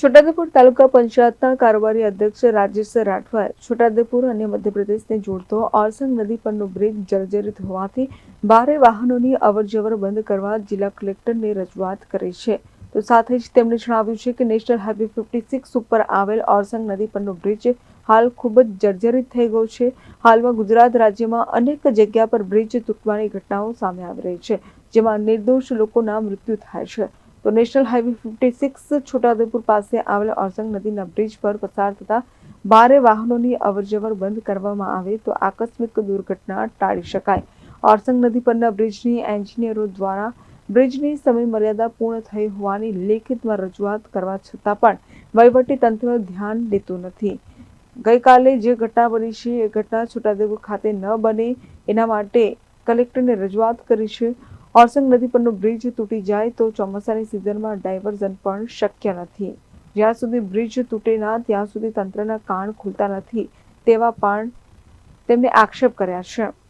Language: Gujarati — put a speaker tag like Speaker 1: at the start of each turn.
Speaker 1: છોટાઉદેપુર તાલુકા પંચાયતના કારોબારી અધ્યક્ષ રાજેશ રાઠવાએ છોટાઉદેપુર અને મધ્યપ્રદેશને જોડતો ઓરસંગ નદી પરનો બ્રિજ જર્જરિત હોવાથી ભારે વાહનોની અવરજવર બંધ કરવા જિલ્લા કલેક્ટરને રજૂઆત કરી છે. તો સાથે જ તેમણે જણાવ્યું છે કે નેશનલ હાઈવે ફિફ્ટી સિક્સ ઉપર આવેલ ઓરસંગ નદી પરનો બ્રિજ હાલ ખૂબ જ જર્જરિત થઈ ગયો છે. હાલમાં ગુજરાત રાજ્યમાં અનેક જગ્યા પર બ્રિજ તૂટવાની ઘટનાઓ સામે આવી રહી છે, જેમાં નિર્દોષ લોકોના મૃત્યુ થાય છે. તો national highway fifty six Chhota Udepur પાસે આવેલા ઓરસંગ નદીના બ્રિજ પર પસાર થતા ભારે વાહનોની અવરજવર બંધ કરવામાં આવે તો આકસ્મિક દુર્ઘટના ટાળી શકાય. ઓરસંગ નદી પરના બ્રિજની એન્જિનિયરો દ્વારા બ્રિજની સમય મર્યાદા પૂર્ણ થઈ હોવાની લેખિતમાં રજૂઆત કરવા છતાં પણ વહીવટી તંત્ર ધ્યાન દેતું નથી. ગઈકાલે જે ઘટના બની છે એ ઘટના છોટાઉદેપુર ખાતે ન બને એના માટે કલેક્ટરને રજૂઆત કરી છે. ઓરસંગ નદી પરનો બ્રિજ તૂટી જાય તો ચોમાસાની સિઝનમાં ડાયવર્ઝન પણ શક્ય નથી. જ્યાં સુધી બ્રિજ તૂટે ના, ત્યાં સુધી તંત્રના કાન ખુલતા નથી તેવા પણ તેમણે આક્ષેપ કર્યા છે.